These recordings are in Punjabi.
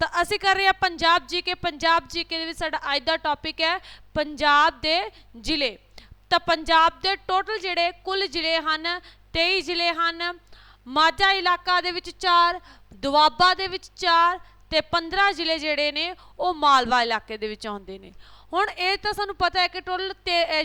ਤਾਂ ਅਸੀਂ ਕਰ ਰਹੇ ਹਾਂ ਪੰਜਾਬ ਜੀ ਕੇ ਪੰਜਾਬ ਜੀ ਕੇ ਦੇ ਵਿੱਚ ਸਾਡਾ ਅੱਜ ਦਾ ਟੌਪਿਕ ਹੈ ਪੰਜਾਬ ਦੇ ਜ਼ਿਲ੍ਹੇ। ਤਾਂ ਪੰਜਾਬ ਦੇ ਟੋਟਲ ਜਿਹੜੇ ਕੁੱਲ ਜ਼ਿਲ੍ਹੇ ਹਨ 23 ਜ਼ਿਲ੍ਹੇ ਹਨ, ਮਾਝਾ ਇਲਾਕਾ ਦੇ ਵਿੱਚ 4 ਦੁਆਬਾ ਦੇ ਵਿੱਚ 4 ਤੇ 15 ਜ਼ਿਲ੍ਹੇ ਜਿਹੜੇ ਨੇ ਉਹ ਮਾਲਵਾ ਇਲਾਕੇ ਦੇ ਵਿੱਚ ਆਉਂਦੇ ਨੇ। ਹੁਣ ਇਹ ਤਾਂ ਸਾਨੂੰ ਪਤਾ ਹੈ ਕਿ ਟੋਟਲ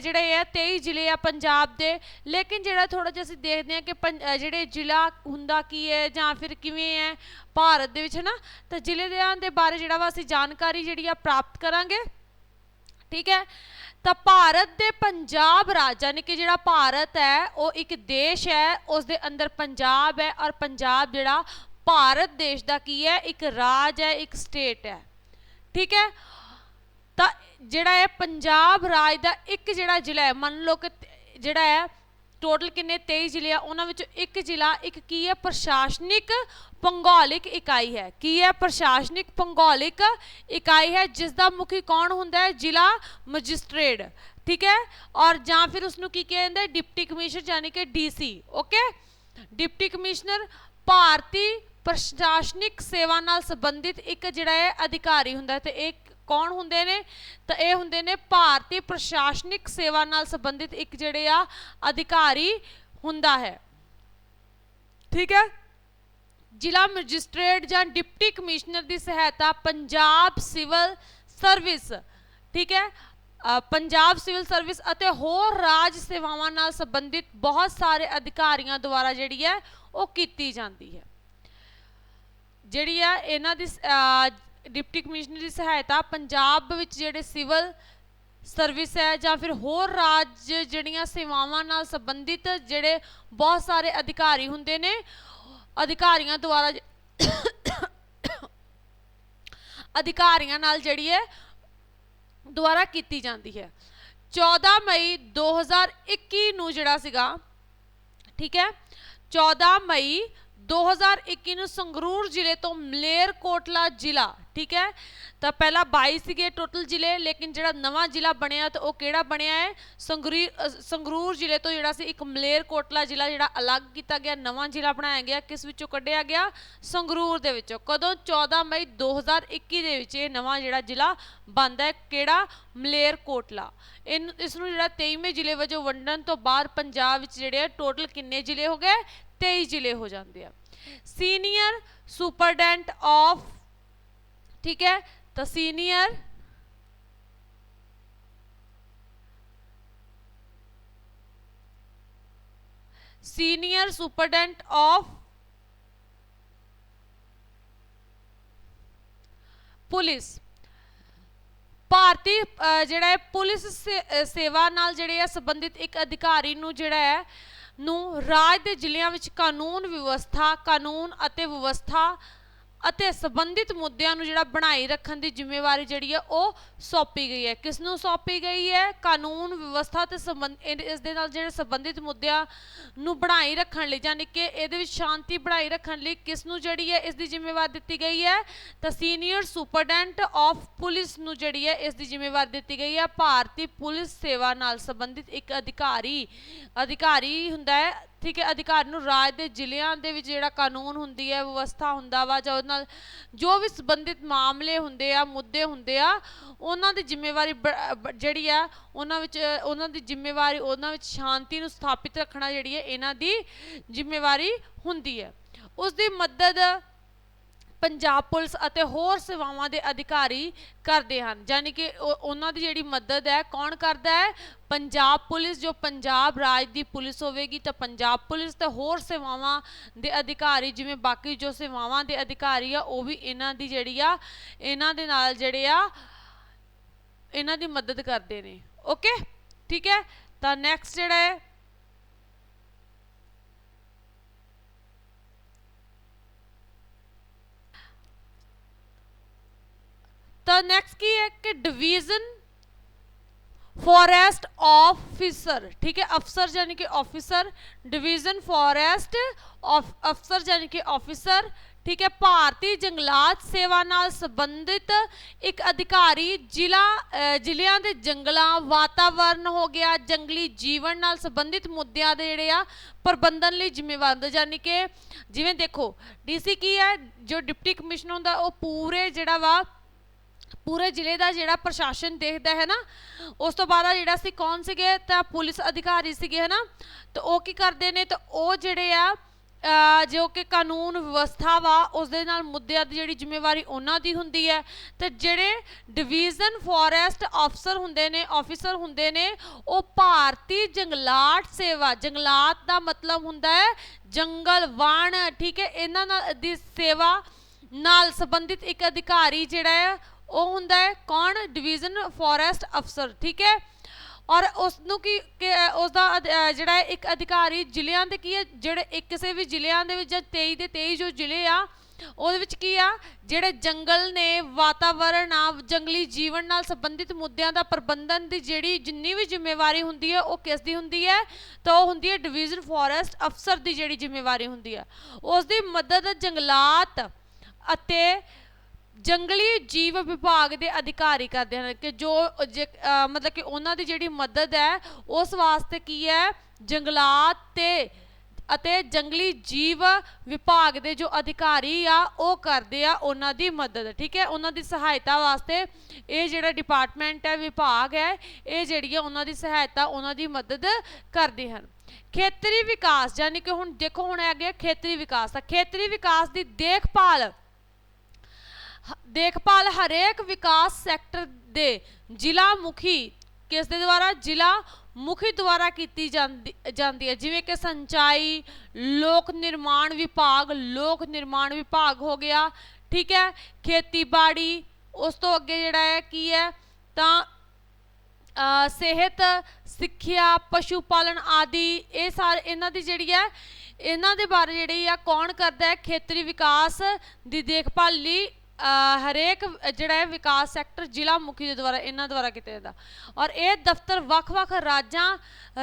ਜਿਹੜੇ ਆ 23 ਜ਼ਿਲ੍ਹੇ ਆ ਪੰਜਾਬ ਦੇ। ਲੇਕਿਨ ਜਿਹੜਾ ਥੋੜਾ ਜਿਹਾ ਅਸੀਂ ਦੇਖਦੇ ਹਾਂ ਕਿ ਪੰ- ਜਿਹੜੇ ਜ਼ਿਲ੍ਹਾ ਹੁੰਦਾ ਕੀ ਹੈ ਜਾਂ ਫਿਰ ਕਿਵੇਂ ਹੈ ਭਾਰਤ ਦੇ ਵਿੱਚ ਨਾ ਤਾਂ ਜ਼ਿਲ੍ਹੇ ਦੇ ਬਾਰੇ ਜਿਹੜਾ ਵਾ ਅਸੀਂ ਜਾਣਕਾਰੀ ਜਿਹੜੀ ਆ ਪ੍ਰਾਪਤ ਕਰਾਂਗੇ। ਠੀਕ ਹੈ? ਤਾਂ ਭਾਰਤ ਦੇ ਪੰਜਾਬ ਰਾਜ, ਯਾਨੀ ਕਿ ਜਿਹੜਾ ਭਾਰਤ ਹੈ, ਉਹ ਇੱਕ ਦੇਸ਼ ਹੈ ਉਸ ਦੇ ਅੰਦਰ ਪੰਜਾਬ ਹੈ ਔਰ ਪੰਜਾਬ ਜਿਹੜਾ ਭਾਰਤ ਦੇਸ਼ ਦਾ ਕੀ ਹੈ, ਇੱਕ ਰਾਜ ਹੈ, ਇੱਕ ਸਟੇਟ ਹੈ। ਠੀਕ ਹੈ? ਤਾਂ ਜਿਹੜਾ ਹੈ ਪੰਜਾਬ ਰਾਜ ਦਾ ਇੱਕ ਜਿਹੜਾ ਜ਼ਿਲ੍ਹਾ ਹੈ, ਮੰਨ ਲਓ ਕਿ ਜਿਹੜਾ ਹੈ ਟੋਟਲ ਕਿੰਨੇ? 23 ਜ਼ਿਲ੍ਹੇ ਆ, ਉਹਨਾਂ ਵਿੱਚੋਂ ਇੱਕ ਜ਼ਿਲ੍ਹਾ, ਇੱਕ ਕੀ ਹੈ? ਪ੍ਰਸ਼ਾਸਨਿਕ ਭੂਗੋਲਿਕ ਇਕਾਈ ਹੈ। ਕੀ ਹੈ? ਪ੍ਰਸ਼ਾਸਨਿਕ ਭੂਗੋਲਿਕ ਇਕਾਈ ਹੈ ਜਿਸ ਦਾ ਮੁਖੀ ਕੌਣ ਹੁੰਦਾ ਹੈ? ਜ਼ਿਲ੍ਹਾ ਮੈਜਿਸਟ੍ਰੇਟ, ਠੀਕ ਹੈ? ਔਰ ਜਾਂ ਫਿਰ ਉਸ ਨੂੰ ਕੀ ਕਿਹਾ ਜਾਂਦਾ ਡਿਪਟੀ ਕਮਿਸ਼ਨਰ ਯਾਨੀ ਕਿ ਡੀਸੀ ਓਕੇ? ਡਿਪਟੀ ਕਮਿਸ਼ਨਰ ਭਾਰਤੀ ਪ੍ਰਸ਼ਾਸਨਿਕ ਸੇਵਾ ਨਾਲ ਸੰਬੰਧਿਤ ਇੱਕ ਜਿਹੜਾ ਹੈ ਅਧਿਕਾਰੀ ਹੁੰਦਾ ਹੈ ਤੇ ਇਹ ਕੌਣ ਹੁੰਦੇ ਨੇ? ਤਾਂ ਇਹ ਹੁੰਦੇ ਨੇ ਭਾਰਤੀ ਪ੍ਰਸ਼ਾਸਨਿਕ ਸੇਵਾ ਨਾਲ ਸੰਬੰਧਿਤ ਇੱਕ ਜਿਹੜੇ ਆ ਅਧਿਕਾਰੀ ਹੁੰਦਾ ਹੈ। ਠੀਕ ਹੈ? ਜ਼ਿਲ੍ਹਾ ਮੈਜਿਸਟ੍ਰੇਟ ਜਾਂ ਡਿਪਟੀ ਕਮਿਸ਼ਨਰ ਦੀ ਸਹਾਇਤਾ ਪੰਜਾਬ ਸਿਵਲ ਸਰਵਿਸ, ਠੀਕ ਹੈ? ਪੰਜਾਬ ਸਿਵਲ ਸਰਵਿਸ ਅਤੇ ਹੋਰ ਰਾਜ ਸੇਵਾਵਾਂ ਨਾਲ ਸੰਬੰਧਿਤ ਬਹੁਤ ਸਾਰੇ ਅਧਿਕਾਰੀਆਂ ਦੁਆਰਾ ਜਿਹੜੀ ਹੈ ਉਹ ਕੀਤੀ ਜਾਂਦੀ ਹੈ। ਜਿਹੜੀ ਆ ਇਹਨਾਂ ਦੀ ਡਿਪਟੀ ਕਮਿਸ਼ਨਰ ਦੀ ਸਹਾਇਤਾ ਪੰਜਾਬ ਵਿੱਚ ਜਿਹੜੇ ਸਿਵਲ ਸਰਵਿਸ ਹੈ ਜਾਂ ਫਿਰ ਹੋਰ ਰਾਜ ਜਿਹੜੀਆਂ ਸੇਵਾਵਾਂ ਨਾਲ ਸੰਬੰਧਿਤ ਜਿਹੜੇ ਬਹੁਤ ਸਾਰੇ ਅਧਿਕਾਰੀ ਹੁੰਦੇ ਨੇ, ਅਧਿਕਾਰੀਆਂ ਦੁਆਰਾ ਅਧਿਕਾਰੀਆਂ ਨਾਲ ਜਿਹੜੀ ਹੈ ਦੁਆਰਾ ਕੀਤੀ ਜਾਂਦੀ ਹੈ। 14 ਮਈ 2021 ਨੂੰ ਜਿਹੜਾ ਸੀਗਾ, ਠੀਕ ਹੈ 14 ਮਈ 2021 ਨੂੰ ਸੰਗਰੂਰ ਜ਼ਿਲ੍ਹੇ ਤੋਂ ਮਲੇਰਕੋਟਲਾ ਜ਼ਿਲ੍ਹਾ, ਠੀਕ ਹੈ? ਤਾਂ ਪਹਿਲਾਂ 22 ਸੀਗੇ ਟੋਟਲ ਜ਼ਿਲ੍ਹੇ, ਲੇਕਿਨ ਜਿਹੜਾ ਨਵਾਂ ਜ਼ਿਲ੍ਹਾ ਬਣਿਆ ਤਾਂ ਉਹ ਕਿਹੜਾ ਬਣਿਆ ਹੈ? ਸੰਗਰੀ ਸੰਗਰੂਰ ਜ਼ਿਲ੍ਹੇ ਤੋਂ ਜਿਹੜਾ ਸੀ ਇੱਕ ਮਲੇਰਕੋਟਲਾ ਜ਼ਿਲ੍ਹਾ ਜਿਹੜਾ ਅਲੱਗ ਕੀਤਾ ਗਿਆ, ਨਵਾਂ ਜ਼ਿਲ੍ਹਾ ਬਣਾਇਆ ਗਿਆ, ਕਿਸ ਵਿੱਚੋਂ ਕੱਢਿਆ ਗਿਆ? ਸੰਗਰੂਰ ਦੇ ਵਿੱਚੋਂ। ਕਦੋਂ? 14 ਮਈ 2021 ਦੇ ਵਿੱਚ ਇਹ ਨਵਾਂ ਜਿਹੜਾ ਜ਼ਿਲ੍ਹਾ ਬਣਦਾ ਹੈ, ਕਿਹੜਾ? ਮਲੇਰਕੋਟਲਾ। ਇਹਨੂੰ ਇਸ ਨੂੰ ਜਿਹੜਾ 23ਵੇਂ ਜ਼ਿਲ੍ਹੇ ਵਜੋਂ ਵੰਡਣ ਤੋਂ ਬਾਅਦ ਪੰਜਾਬ ਵਿੱਚ ਜਿਹੜੇ ਆ, ਟੋਟਲ ਕਿੰਨੇ ਜ਼ਿਲ੍ਹੇ ਹੋ ਗਏ? 23 ਜ਼ਿਲ੍ਹੇ ਹੋ ਜਾਂਦੇ ਆ। ਸੀਨੀਅਰ ਸੁਪਰਡੈਂਟ ਆਫ ਠੀਕ ਹੈ, ਤਾਂ senior senior superintendent of police ਭਾਰਤੀ ਜਿਹੜਾ ਹੈ, ਪੁਲਿਸ ਸੇਵਾ ਨਾਲ ਜਿਹੜੇ ਆ ਸੰਬੰਧਿਤ ਇੱਕ ਅਧਿਕਾਰੀ ਨੂੰ ਜਿਹੜਾ ਹੈ ਨੂੰ ਰਾਜ ਦੇ ਜ਼ਿਲ੍ਹਿਆਂ ਵਿੱਚ ਕਾਨੂੰਨ ਵਿਵਸਥਾ ਕਾਨੂੰਨ ਅਤੇ ਵਿਵਸਥਾ ਅਤੇ ਸੰਬੰਧਿਤ ਮੁੱਦਿਆਂ ਨੂੰ ਜਿਹੜਾ ਬਣਾਈ ਰੱਖਣ ਦੀ ਜ਼ਿੰਮੇਵਾਰੀ ਜਿਹੜੀ ਹੈ ਉਹ ਸੌਂਪੀ ਗਈ ਹੈ। ਕਿਸ ਨੂੰ ਸੌਂਪੀ ਗਈ ਹੈ? ਕਾਨੂੰਨ ਵਿਵਸਥਾ ਤੇ ਸੰਬੰਧ ਇਹ- ਇਸ ਦੇ ਨਾਲ ਜਿਹੜੇ ਸੰਬੰਧਿਤ ਮੁੱਦਿਆਂ ਨੂੰ ਬਣਾਈ ਰੱਖਣ ਲਈ ਯਾਨੀ ਕਿ ਇਹਦੇ ਵਿੱਚ ਸ਼ਾਂਤੀ ਬਣਾਈ ਰੱਖਣ ਲਈ ਕਿਸ ਨੂੰ ਜਿਹੜੀ ਹੈ ਇਸ ਦੀ ਜ਼ਿੰਮੇਵਾਰੀ ਦਿੱਤੀ ਗਈ ਹੈ? ਤਾਂ ਸੀਨੀਅਰ ਸੁਪਰਡੈਂਟ ਆਫ ਪੁਲਿਸ ਨੂੰ ਜਿਹੜੀ ਹੈ ਇਸ ਦੀ ਜ਼ਿੰਮੇਵਾਰੀ ਦਿੱਤੀ ਗਈ ਹੈ। ਭਾਰਤੀ ਪੁਲਿਸ ਸੇਵਾ ਨਾਲ ਸੰਬੰਧਿਤ ਇੱਕ ਅਧਿਕਾਰੀ ਅਧਿਕਾਰੀ ਹੁੰਦਾ ਹੈ ਠੀਕ ਹੈ, ਅਧਿਕਾਰ ਨੂੰ ਰਾਜ ਦੇ ਜ਼ਿਲ੍ਹਿਆਂ ਦੇ ਵਿੱਚ ਜਿਹੜਾ ਕਾਨੂੰਨ ਹੁੰਦੀ ਹੈ, ਵਿਵਸਥਾ ਹੁੰਦਾ ਵਾ ਜਾਂ ਉਹਦੇ ਨਾਲ ਜੋ ਵੀ ਸੰਬੰਧਿਤ ਮਾਮਲੇ ਹੁੰਦੇ ਆ, ਮੁੱਦੇ ਹੁੰਦੇ ਆ, ਉਹਨਾਂ ਦੀ ਜ਼ਿੰਮੇਵਾਰੀ ਬ- ਬ- ਜਿਹੜੀ ਆ, ਉਹਨਾਂ ਵਿੱਚ, ਉਹਨਾਂ ਦੀ ਜ਼ਿੰਮੇਵਾਰੀ, ਉਹਨਾਂ ਵਿੱਚ ਸ਼ਾਂਤੀ ਨੂੰ ਸਥਾਪਿਤ ਰੱਖਣਾ ਜਿਹੜੀ ਹੈ, ਇਹਨਾਂ ਦੀ ਜ਼ਿੰਮੇਵਾਰੀ ਹੁੰਦੀ ਹੈ। ਉਸ ਦੀ ਮਦਦ ਪੰਜਾਬ ਪੁਲਿਸ ਅਤੇ ਹੋਰ ਸੇਵਾਵਾਂ ਦੇ ਅਧਿਕਾਰੀ ਕਰਦੇ ਹਨ। ਯਾਨੀ ਕਿ ਉਹ- ਉਹਨਾਂ ਦੀ ਜਿਹੜੀ ਮਦਦ ਹੈ, ਕੌਣ ਕਰਦਾ ਹੈ? ਪੰਜਾਬ ਪੁਲਿਸ, ਜੋ ਪੰਜਾਬ ਰਾਜ ਦੀ ਪੁਲਿਸ ਹੋਵੇਗੀ, ਤਾਂ ਪੰਜਾਬ ਪੁਲਿਸ ਤੇ ਹੋਰ ਸੇਵਾਵਾਂ ਦੇ ਅਧਿਕਾਰੀ, ਜਿਵੇਂ ਬਾਕੀ ਜੋ ਸੇਵਾਵਾਂ ਦੇ ਅਧਿਕਾਰੀ ਆ, ਉਹ ਵੀ ਇਹਨਾਂ ਦੀ ਜਿਹੜੀ ਆ, ਇਹਨਾਂ ਦੇ ਨਾਲ ਜਿਹੜੇ ਆ, ਇਹਨਾਂ ਦੀ ਮਦਦ ਕਰਦੇ ਨੇ। ਓਕੇ? ਠੀਕ ਹੈ? ਤਾਂ ਨੈਕਸਟ ਜਿਹੜਾ ਹੈ ਤਾਂ ਨੈਕਸਟ ਕੀ ਹੈ ਕਿ ਡਿਵੀਜ਼ਨ ਫੋਰੈਸਟ ਆਫੀਸਰ ਠੀਕ ਹੈ ਅਫਸਰ ਯਾਨੀ ਕਿ ਆਫੀਸਰ ਡਿਵੀਜ਼ਨ ਫੋਰੈਸਟ ਅਫਸਰ ਯਾਨੀ ਕਿ ਆਫੀਸਰ ਠੀਕ ਹੈ, ਭਾਰਤੀ ਜੰਗਲਾਤ ਸੇਵਾ ਨਾਲ ਸੰਬੰਧਿਤ ਇੱਕ ਅਧਿਕਾਰੀ ਜ਼ਿਲ੍ਹਾ ਜ਼ਿਲ੍ਹਿਆਂ ਦੇ ਜੰਗਲਾਂ, ਵਾਤਾਵਰਨ ਹੋ ਗਿਆ, ਜੰਗਲੀ ਜੀਵਨ ਨਾਲ ਸੰਬੰਧਿਤ ਮੁੱਦਿਆਂ ਦੇ ਜਿਹੜੇ ਆ, ਪ੍ਰਬੰਧਨ ਲਈ ਜ਼ਿੰਮੇਵਾਰ ਹੁੰਦਾ ਯਾਨੀ ਕਿ ਜਿਵੇਂ ਦੇਖੋ, ਡੀਸੀ ਕੀ ਹੈ, ਜੋ ਡਿਪਟੀ ਕਮਿਸ਼ਨਰ ਹੁੰਦਾ, ਉਹ ਪੂਰੇ ਜਿਹੜਾ ਵਾ ਪੂਰੇ ਜ਼ਿਲ੍ਹੇ ਦਾ ਜਿਹੜਾ ਪ੍ਰਸ਼ਾਸਨ ਦੇਖਦਾ ਹੈ ਨਾ, ਉਸ ਤੋਂ ਬਾਅਦ ਆ ਜਿਹੜਾ ਸੀ ਕੌਣ ਸੀਗੇ, ਤਾਂ ਪੁਲਿਸ ਅਧਿਕਾਰੀ ਸੀਗੇ, ਹੈ ਨਾ? ਤੇ ਉਹ ਕੀ ਕਰਦੇ ਨੇ, ਤੇ ਉਹ ਜਿਹੜੇ ਆ ਜੋ ਕਿ ਕਾਨੂੰਨ ਵਿਵਸਥਾ ਵਾ, ਉਸ ਦੇ ਨਾਲ ਮੁੱਦਿਆਂ ਦੀ ਜਿਹੜੀ ਜ਼ਿੰਮੇਵਾਰੀ ਉਹਨਾਂ ਦੀ ਹੁੰਦੀ ਹੈ। ਤੇ ਜਿਹੜੇ ਡਿਵੀਜ਼ਨ ਫੋਰੈਸਟ ਅਫਸਰ ਹੁੰਦੇ ਨੇ ਆਫੀਸਰ ਹੁੰਦੇ ਨੇ, ਉਹ ਭਾਰਤੀ ਜੰਗਲਾਤ ਸੇਵਾ, ਜੰਗਲਾਤ ਦਾ ਮਤਲਬ ਹੁੰਦਾ ਹੈ ਜੰਗਲ ਵਣ, ਠੀਕ ਹੈ? ਇਹਨਾਂ ਨਾਲ ਦੀ ਸੇਵਾ ਨਾਲ ਸੰਬੰਧਿਤ ਇੱਕ ਅਧਿਕਾਰੀ ਜਿਹੜਾ ਹੈ ਉਹ ਹੁੰਦਾ ਹੈ ਕੌਣ? ਡਿਵੀਜ਼ਨ ਫੋਰੈਸਟ ਅਫਸਰ ਠੀਕ ਹੈ? ਔਰ ਉਸ ਨੂੰ ਕੀ ਉਸ ਦਾ ਅਧ- ਜਿਹੜਾ ਹੈ ਇੱਕ ਅਧਿਕਾਰੀ ਜ਼ਿਲ੍ਹਿਆਂ ਦੇ ਕੀ ਹੈ? ਜਿਹੜੇ ਇੱਕ ਕਿਸੇ ਵੀ ਜ਼ਿਲ੍ਹਿਆਂ ਦੇ ਵਿੱਚ ਜਾਂ 23 ਦੇ 23 ਜੋ ਜ਼ਿਲ੍ਹੇ ਆ, ਉਹਦੇ ਵਿੱਚ ਕੀ ਆ? ਜਿਹੜੇ ਜੰਗਲ ਨੇ, ਵਾਤਾਵਰਣ ਆ, ਜੰਗਲੀ ਜੀਵਨ ਨਾਲ ਸੰਬੰਧਿਤ ਮੁੱਦਿਆਂ ਦਾ ਪ੍ਰਬੰਧਨ ਦੀ ਜਿਹੜੀ ਜਿੰਨੀ ਵੀ ਜ਼ਿੰਮੇਵਾਰੀ ਹੁੰਦੀ ਹੈ, ਉਹ ਕਿਸ ਦੀ ਹੁੰਦੀ ਹੈ? ਤਾਂ ਉਹ ਹੁੰਦੀ ਹੈ ਡਿਵੀਜ਼ਨ ਫੋਰੈਸਟ ਅਫਸਰ ਦੀ ਜਿਹੜੀ ਜ਼ਿੰਮੇਵਾਰੀ ਹੁੰਦੀ ਹੈ। ਉਸ ਦੀ ਮਦਦ ਜੰਗਲਾਤ ਅਤੇ ਜੰਗਲੀ ਜੀਵ ਵਿਭਾਗ ਦੇ ਅਧਿਕਾਰੀ ਕਰਦੇ ਹਨ ਕਿ ਜੋ, ਜੇ- ਮਤਲਬ ਕਿ ਉਹਨਾਂ ਦੀ ਜਿਹੜੀ ਮਦਦ ਹੈ, ਉਸ ਵਾਸਤੇ ਕੀ ਹੈ? ਜੰਗਲਾਤ ਤੇ, ਅਤੇ ਜੰਗਲੀ ਜੀਵ ਵਿਭਾਗ ਦੇ ਜੋ ਅਧਿਕਾਰੀ ਆ, ਉਹ ਕਰਦੇ ਆ ਉਹਨਾਂ ਦੀ ਮਦਦ, ਠੀਕ ਹੈ? ਉਹਨਾਂ ਦੀ ਸਹਾਇਤਾ ਵਾਸਤੇ ਇਹ ਜਿਹੜਾ ਡਿਪਾਰਟਮੈਂਟ ਹੈ, ਵਿਭਾਗ ਹੈ, ਇਹ ਜਿਹੜੀ ਆ ਉਹਨਾਂ ਦੀ ਸਹਾਇਤਾ, ਉਹਨਾਂ ਦੀ ਮਦਦ ਕਰਦੇ ਹਨ। ਖੇਤਰੀ ਵਿਕਾਸ, ਯਾਨੀ ਕਿ ਹੁਣ ਦੇਖੋ, ਹੁਣ ਆ ਗਿਆ ਖੇਤਰੀ ਵਿਕਾਸ। ਤਾਂ ਖੇਤਰੀ ਵਿਕਾਸ ਦੀ ਦੇਖਭਾਲ ਦੇਖਭਾਲ ਹਰੇਕ ਵਿਕਾਸ ਸੈਕਟਰ ਦੇ ਜ਼ਿਲ੍ਹਾ ਮੁਖੀ ਕਿਸ ਦੇ ਦੁਆਰਾ? ਜ਼ਿਲ੍ਹਾ ਮੁਖੀ ਦੁਆਰਾ ਕੀਤੀ ਜਾਂਦੀ ਜਾਂਦੀ ਹੈ। ਜਿਵੇਂ ਕਿ ਸਿੰਚਾਈ, ਲੋਕ ਨਿਰਮਾਣ ਵਿਭਾਗ, ਲੋਕ ਨਿਰਮਾਣ ਵਿਭਾਗ ਹੋ ਗਿਆ, ਠੀਕ ਹੈ। ਖੇਤੀਬਾੜੀ, ਉਸ ਤੋਂ ਅੱਗੇ ਜਿਹੜਾ ਹੈ, ਕੀ ਹੈ? ਤਾਂ ਸਿਹਤ, ਸਿੱਖਿਆ ਪਸ਼ੂ ਪਾਲਣ ਆਦਿ, ਇਹ ਸਾਰੇ ਇਹਨਾਂ ਦੀ ਜਿਹੜੀ ਹੈ, ਇਹਨਾਂ ਦੇ ਬਾਰੇ ਜਿਹੜੀ ਆ, ਕੌਣ ਕਰਦਾ ਹੈ? ਖੇਤਰੀ ਵਿਕਾਸ ਦੀ ਦੇਖਭਾਲ ਲਈ ਹਰੇਕ ਜਿਹੜਾ ਹੈ ਵਿਕਾਸ ਸੈਕਟਰ ਜ਼ਿਲ੍ਹਾ ਮੁਖੀ ਦੇ ਦੁਆਰਾ, ਇਹਨਾਂ ਦੁਆਰਾ ਕੀਤਾ ਜਾਂਦਾ। ਔਰ ਇਹ ਦਫ਼ਤਰ ਵੱਖ-ਵੱਖ ਰਾਜਾਂ,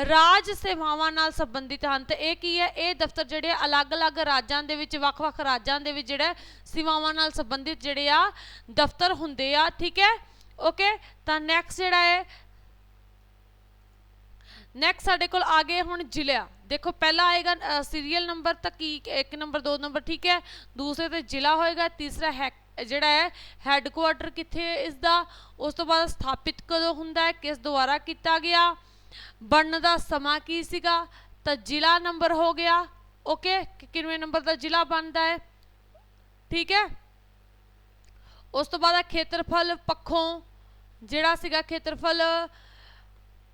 ਰਾਜ ਸੇਵਾਵਾਂ ਨਾਲ ਸੰਬੰਧਿਤ ਹਨ। ਤੇ ਇਹ ਕੀ ਹੈ? ਇਹ ਦਫ਼ਤਰ ਜਿਹੜੇ ਆ, ਅਲੱਗ-ਅਲੱਗ ਰਾਜਾਂ ਦੇ ਵਿੱਚ ਵੱਖ-ਵੱਖ ਰਾਜਾਂ ਦੇ ਵਿੱਚ ਜਿਹੜਾ ਸੇਵਾਵਾਂ ਨਾਲ ਸੰਬੰਧਿਤ ਜਿਹੜੇ ਆ, ਦਫ਼ਤਰ ਹੁੰਦੇ ਆ। ਠੀਕ ਹੈ? ਓਕੇ ਤਾਂ ਨੈਕਸਟ ਜਿਹੜਾ ਹੈ ਨੈਕਸਟ ਸਾਡੇ ਕੋਲ ਆ ਗਏ ਹੁਣ ਜ਼ਿਲ੍ਹਾ ਦੇਖੋ, ਪਹਿਲਾ ਆਏਗਾ ਸੀਰੀਅਲ ਨੰਬਰ ਤਾਂ ਕੀ, ਇੱਕ ਨੰਬਰ ਦੋ ਨੰਬਰ ਠੀਕ ਹੈ? ਦੂਸਰੇ ਤੇ ਜ਼ਿਲ੍ਹਾ ਹੋਏਗਾ, ਤੀਸਰਾ ਹੈ ਜਿਹੜਾ ਹੈ ਹੈੱਡਕੁਆਟਰ ਕਿੱਥੇ ਹੈ ਇਸ ਦਾ ਉਸ ਤੋਂ ਬਾਅਦ ਸਥਾਪਿਤ ਕਦੋਂ ਹੁੰਦਾ ਹੈ? ਕਿਸ ਦੁਆਰਾ ਕੀਤਾ ਗਿਆ? ਬਣਨ ਦਾ ਸਮਾਂ ਕੀ ਸੀਗਾ? ਤਾਂ ਜ਼ਿਲ੍ਹਾ ਨੰਬਰ ਹੋ ਗਿਆ। ਓਕੇ ਕਿੰਨਵੇਂ ਨੰਬਰ ਦਾ ਜ਼ਿਲ੍ਹਾ ਬਣਦਾ ਹੈ? ਠੀਕ ਹੈ? ਉਸ ਤੋਂ ਬਾਅਦ ਖੇਤਰਫਲ ਪੱਖੋਂ। ਜਿਹੜਾ ਸੀਗਾ ਖੇਤਰਫਲ,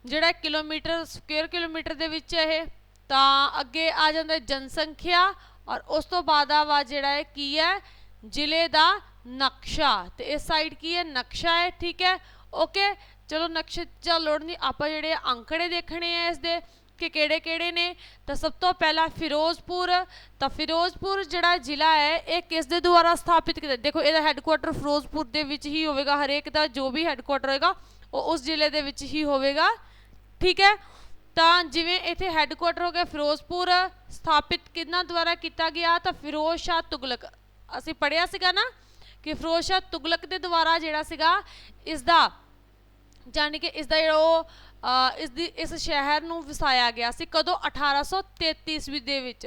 ਜਿਹੜਾ ਕਿਲੋਮੀਟਰ, ਸਕੁਅਰ ਕਿਲੋਮੀਟਰ ਦੇ ਵਿੱਚ ਇਹ। ਤਾਂ ਅੱਗੇ ਆ ਜਾਂਦਾ ਜਨਸੰਖਿਆ ਔਰ ਉਸ ਤੋਂ ਬਾਅਦ ਆ ਵਾ ਜਿਹੜਾ ਹੈ ਕੀ ਹੈ? ਜ਼ਿਲ੍ਹੇ ਦਾ ਨਕਸ਼ਾ, ਤੇ ਇਸ ਸਾਈਡ ਕੀ ਹੈ? ਨਕਸ਼ਾ ਹੈ, ਠੀਕ ਹੈ? ਓਕੇ ਚਲੋ ਨਕਸ਼ੇ ਚ ਲੋੜ ਨਹੀਂ ਆਪਾਂ ਜਿਹੜੇ ਅੰਕੜੇ ਦੇਖਣੇ ਆ ਇਸ ਦੇ ਕਿ ਕਿਹੜੇ ਕਿਹੜੇ ਨੇ? ਤਾਂ ਸਭ ਤੋਂ ਪਹਿਲਾਂ ਫਿਰੋਜ਼ਪੁਰ, ਤਾਂ ਫਿਰੋਜ਼ਪੁਰ ਜਿਹੜਾ ਜ਼ਿਲ੍ਹਾ ਹੈ, ਇਹ ਕਿਸ ਦੇ ਦੁਆਰਾ ਸਥਾਪਿਤ ਕੀਤਾ? ਦੇਖੋ, ਇਹਦਾ ਹੈੱਡਕੁਆਟਰ ਫਿਰੋਜ਼ਪੁਰ ਦੇ ਵਿੱਚ ਹੀ ਹੋਵੇਗਾ, ਹਰੇਕ ਦਾ ਜੋ ਵੀ ਹੈੱਡਕੁਆਟਰ ਹੋਏਗਾ, ਉਹ ਉਸ ਜ਼ਿਲ੍ਹੇ ਦੇ ਵਿੱਚ ਹੀ ਹੋਵੇਗਾ, ਠੀਕ ਹੈ? ਤਾਂ ਜਿਵੇਂ ਇੱਥੇ ਹੈੱਡਕੁਆਟਰ ਹੋ ਗਿਆ, ਫਿਰੋਜ਼ਪੁਰ ਸਥਾਪਿਤ ਕਿਹਨਾਂ ਦੁਆਰਾ ਕੀਤਾ ਗਿਆ? ਤਾਂ ਫਿਰੋਜ਼ ਸ਼ਾਹ ਤੁਗਲਕ। ਅਸੀਂ ਪੜਿਆ ਸੀਗਾ ਨਾ ਕਿ ਫਿਰੋਜ਼ਸ਼ਾਹ ਤੁਗਲਕ ਦੇ ਦੁਆਰਾ ਜਿਹੜਾ ਸੀਗਾ ਇਸ ਦਾ ਜਾਨੀ ਕਿ ਇਸ ਦਾ ਜਿਹੜਾ ਉਹ ਇਸ ਦੀ ਇਸ ਸ਼ਹਿਰ ਨੂੰ ਵਸਾਇਆ ਗਿਆ ਸੀ ਕਦੋਂ? 1833 ਈਸਵੀ ਦੇ ਵਿੱਚ।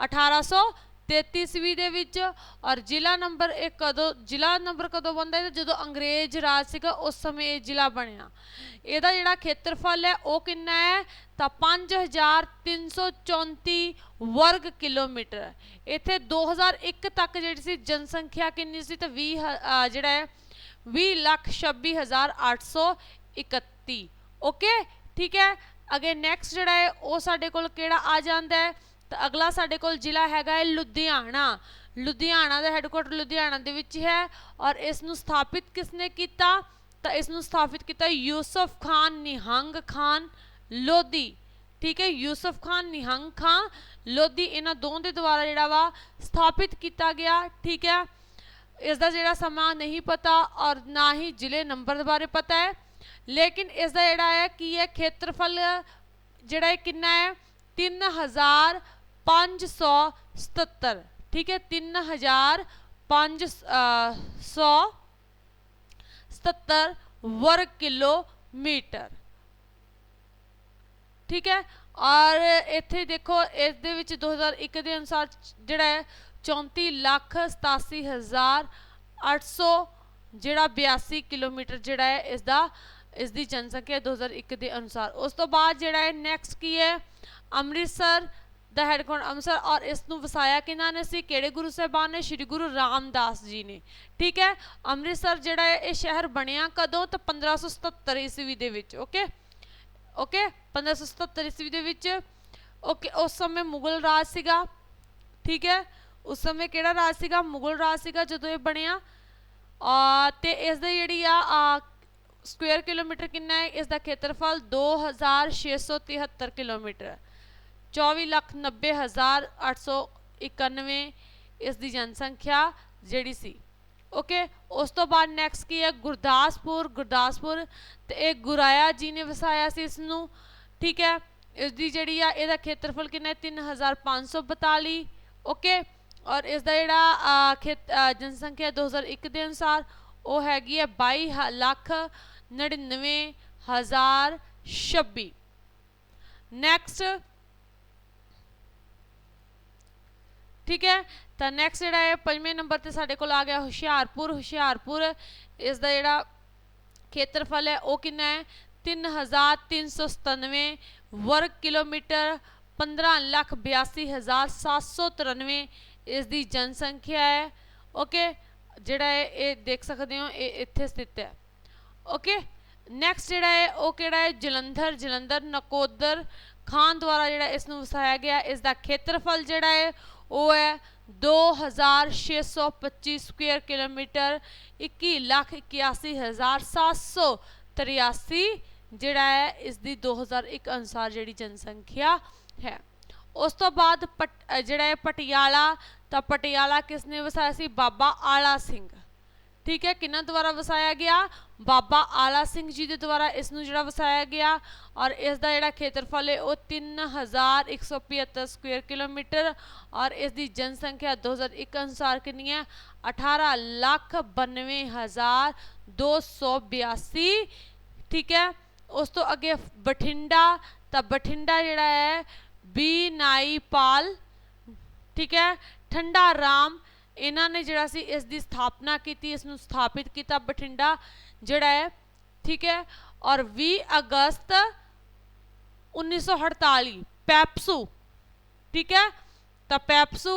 1800 33ਵੀਂ ਦੇ ਵਿੱਚ ਔਰ ਜ਼ਿਲ੍ਹਾ ਨੰਬਰ ਇਹ ਕਦੋਂ, ਜ਼ਿਲ੍ਹਾ ਨੰਬਰ ਕਦੋਂ ਬਣਦਾ ਹੈ ਜਦੋਂ ਅੰਗਰੇਜ਼ ਰਾਜ ਸੀਗਾ ਉਸ ਸਮੇਂ ਇਹ ਜ਼ਿਲ੍ਹਾ ਬਣਿਆ। ਇਹਦਾ ਜਿਹੜਾ ਖੇਤਰਫਲ ਹੈ ਉਹ ਕਿੰਨਾ ਹੈ? ਤਾਂ 5334 ਵਰਗ ਕਿਲੋਮੀਟਰ ਇੱਥੇ 2001 ਤੱਕ ਜਿਹੜੀ ਸੀ ਜਨਸੰਖਿਆ ਕਿੰਨੀ ਸੀ? ਤਾਂ 20 ਜਿਹੜਾ ਹੈ 2026831 ਓਕੇ? ਠੀਕ ਹੈ? ਅਗੇ ਨੈਕਸਟ ਜਿਹੜਾ ਹੈ, ਉਹ ਸਾਡੇ ਕੋਲ ਕਿਹੜਾ ਆ ਜਾਂਦਾ ਹੈ? ਤਾਂ ਅਗਲਾ ਸਾਡੇ ਕੋਲ ਜ਼ਿਲ੍ਹਾ ਹੈਗਾ ਹੈ ਲੁਧਿਆਣਾ। ਲੁਧਿਆਣਾ ਦਾ ਹੈੱਡਕੁਆਟਰ ਲੁਧਿਆਣਾ ਦੇ ਵਿੱਚ ਹੈ ਔਰ ਇਸ ਨੂੰ ਸਥਾਪਿਤ ਕਿਸਨੇ ਕੀਤਾ? ਤਾਂ ਇਸ ਨੂੰ ਸਥਾਪਿਤ ਕੀਤਾ ਯੂਸਫ ਖਾਨ ਨਿਹੰਗ ਖਾਨ ਲੋਧੀ। ਠੀਕ ਹੈ, ਯੂਸਫ ਖਾਨ ਨਿਹੰਗ ਖਾਨ ਲੋਧੀ ਇਹਨਾਂ ਦੋਵਾਂ ਦੇ ਦੁਆਰਾ ਜਿਹੜਾ ਵਾ ਸਥਾਪਿਤ ਕੀਤਾ ਗਿਆ। ਠੀਕ ਹੈ ਇਸ ਦਾ ਜਿਹੜਾ ਸਮਾਂ ਨਹੀਂ ਪਤਾ ਔਰ ਨਾ ਹੀ ਜ਼ਿਲ੍ਹੇ ਨੰਬਰ ਦੇ ਬਾਰੇ ਪਤਾ ਹੈ। ਲੇਕਿਨ ਇਸ ਦਾ ਜਿਹੜਾ ਹੈ ਕੀ ਹੈ, ਖੇਤਰਫਲ ਜਿਹੜਾ ਹੈ ਕਿੰਨਾ ਹੈ? 3577 ਠੀਕ ਹੈ 3500 77 ਵਰਗ ਕਿਲੋਮੀਟਰ, ਠੀਕ ਹੈ, ਔਰ ਇੱਥੇ ਦੇਖੋ, ਇਸ ਦੇ ਵਿੱਚ 2001 ਦੇ ਅਨੁਸਾਰ ਜਿਹੜਾ ਹੈ 34 ਲੱਖ 87 ਹਜ਼ਾਰ 800 ਜਿਹੜਾ 82 ਕਿਲੋਮੀਟਰ ਜਿਹੜਾ ਹੈ, ਇਸ ਦਾ, ਇਸ ਦੀ ਜਨਸੰਖਿਆ 2001 ਦੇ ਅਨੁਸਾਰ। ਉਸ ਤੋਂ ਬਾਅਦ ਜਿਹੜਾ ਹੈ ਨੈਕਸਟ ਕੀ ਹੈ, ਅੰਮ੍ਰਿਤਸਰ ਦਾ ਹੈਡਕੁਆਰਟਰ ਅੰਮ੍ਰਿਤਸਰ ਔਰ ਇਸ ਨੂੰ ਵਸਾਇਆ ਕਿਹਨਾਂ ਨੇ ਸੀ ਕਿਹੜੇ ਗੁਰੂ ਸਾਹਿਬਾਨ ਨੇ ਸ੍ਰੀ ਗੁਰੂ ਰਾਮਦਾਸ ਜੀ ਨੇ ਠੀਕ ਹੈ ਅੰਮ੍ਰਿਤਸਰ ਜਿਹੜਾ ਹੈ ਇਹ ਸ਼ਹਿਰ ਬਣਿਆ ਕਦੋਂ ਤਾਂ 1577 ਈਸਵੀ ਦੇ ਵਿੱਚ ਓਕੇ ਓਕੇ 1577 ਈਸਵੀ ਦੇ ਵਿੱਚ ਓਕੇ ਉਸ ਸਮੇਂ ਮੁਗਲ ਰਾਜ ਸੀਗਾ ਠੀਕ ਹੈ ਉਸ ਸਮੇਂ ਕਿਹੜਾ ਰਾਜ ਸੀਗਾ ਮੁਗਲ ਰਾਜ ਸੀਗਾ ਜਦੋਂ ਇਹ ਬਣਿਆ ਆ ਤੇ ਇਸ ਦੀ ਜਿਹੜੀ ਆ ਸਕੁਅਰ ਕਿਲੋਮੀਟਰ ਕਿੰਨਾ ਹੈ ਇਸ ਦਾ ਖੇਤਰਫਲ 2673 ਕਿਲੋਮੀਟਰ 24,90,891 ਇਸ ਦੀ ਜਨਸੰਖਿਆ ਜਿਹੜੀ ਸੀ। ਓਕੇ ਉਸ ਤੋਂ ਬਾਅਦ ਨੈਕਸਟ ਕੀ ਹੈ? ਗੁਰਦਾਸਪੁਰ ਗੁਰਦਾਸਪੁਰ ਤੇ ਇਹ ਗੁਰਾਇਆ ਜੀ ਨੇ ਵਸਾਇਆ ਸੀ ਇਸ ਨੂੰ ਠੀਕ ਹੈ? ਇਸ ਦੀ ਜਿਹੜੀ ਆ ਇਹਦਾ ਖੇਤਰਫਲ ਕਿੰਨਾ ਹੈ? 3542 ਓਕੇ ਔਰ ਇਸ ਦਾ ਜਿਹੜਾ ਅ, ਖੇਤ ਅ, ਜਨਸੰਖਿਆ 2001 ਦੇ ਅਨੁਸਾਰ ਉਹ ਹੈਗੀ ਹੈ 22 ਲੱਖ 99 ਹਜ਼ਾਰ 26 ਨੈਕਸਟ ਠੀਕ ਹੈ? ਤਾਂ ਨੈਕਸਟ ਜਿਹੜਾ ਹੈ ਪੰਜਵੇਂ ਨੰਬਰ ਤੇ ਸਾਡੇ ਕੋਲ ਆ ਗਿਆ ਹੁਸ਼ਿਆਰਪੁਰ ਹੁਸ਼ਿਆਰਪੁਰ ਇਸ ਦਾ ਜਿਹੜਾ ਖੇਤਰਫਲ ਹੈ ਉਹ ਕਿੰਨਾ ਹੈ? 3397 ਵਰਗ ਕਿਲੋਮੀਟਰ 15,82,793 ਇਸ ਦੀ ਜਨਸੰਖਿਆ ਹੈ। ਓਕੇ ਜਿਹੜਾ ਹੈ ਇਹ ਦੇਖ ਸਕਦੇ ਹੋ ਇਹ ਇੱਥੇ ਸਥਿਤ ਹੈ। ਓਕੇ ਨੈਕਸਟ ਜਿਹੜਾ ਹੈ ਉਹ ਕਿਹੜਾ ਹੈ? ਜਲੰਧਰ ਜਲੰਧਰ ਨਕੋਦਰ ਖਾਨ ਦੁਆਰਾ ਜਿਹੜਾ ਇਸ ਨੂੰ ਵਸਾਇਆ ਗਿਆ ਇਸ ਦਾ ਖੇਤਰਫਲ ਜਿਹੜਾ ਹੈ ਉਹ ਹੈ 2625 ਸਕੁਅਰ ਕਿਲੋਮੀਟਰ 21,81,783 ਜਿਹੜਾ ਹੈ ਇਸ ਦੀ 2001 ਅਨੁਸਾਰ ਜਿਹੜੀ ਜਨਸੰਖਿਆ ਹੈ। ਉਸ ਤੋਂ ਬਾਅਦ ਪਟ- ਜਿਹੜਾ ਹੈ ਪਟਿਆਲਾ ਤਾਂ ਪਟਿਆਲਾ ਕਿਸ ਨੇ ਵਸਾਇਆ ਸੀ? ਬਾਬਾ ਆਲਾ ਸਿੰਘ। ਠੀਕ ਹੈ ਕਿੰਨਾਂ ਦੁਆਰਾ ਵਸਾਇਆ ਗਿਆ? ਬਾਬਾ ਆਲਾ ਸਿੰਘ ਜੀ ਦੇ ਦੁਆਰਾ ਇਸ ਨੂੰ ਜਿਹੜਾ ਵਸਾਇਆ ਗਿਆ ਔਰ ਇਸ ਦਾ ਜਿਹੜਾ ਖੇਤਰਫਲ ਹੈ ਉਹ 3175 ਸਕੁਅਰ ਕਿਲੋਮੀਟਰ ਔਰ ਇਸ ਦੀ ਜਨਸੰਖਿਆ 2001 ਅਨੁਸਾਰ ਕਿੰਨੀ ਹੈ? 18 ਲੱਖ 92 ਹਜ਼ਾਰ 282 ਠੀਕ ਹੈ? ਉਸ ਤੋਂ ਅੱਗੇ ਬਠਿੰਡਾ, ਤਾਂ ਬਠਿੰਡਾ ਜਿਹੜਾ ਹੈ ਬੀਨਾਈਪਾਲ ਠੀਕ ਹੈ? ਠੰਡਾ ਰਾਮ ਇਹਨਾਂ ਨੇ ਜਿਹੜਾ ਸੀ ਇਸ ਦੀ ਸਥਾਪਨਾ ਕੀਤੀ ਇਸ ਨੂੰ ਸਥਾਪਿਤ ਕੀਤਾ ਬਠਿੰਡਾ ਜਿਹੜਾ ਹੈ ਠੀਕ ਹੈ ਔਰ 20 ਅਗਸਤ 1948 ਪੈਪਸੂ ਠੀਕ ਹੈ ਤਾਂ ਪੈਪਸੂ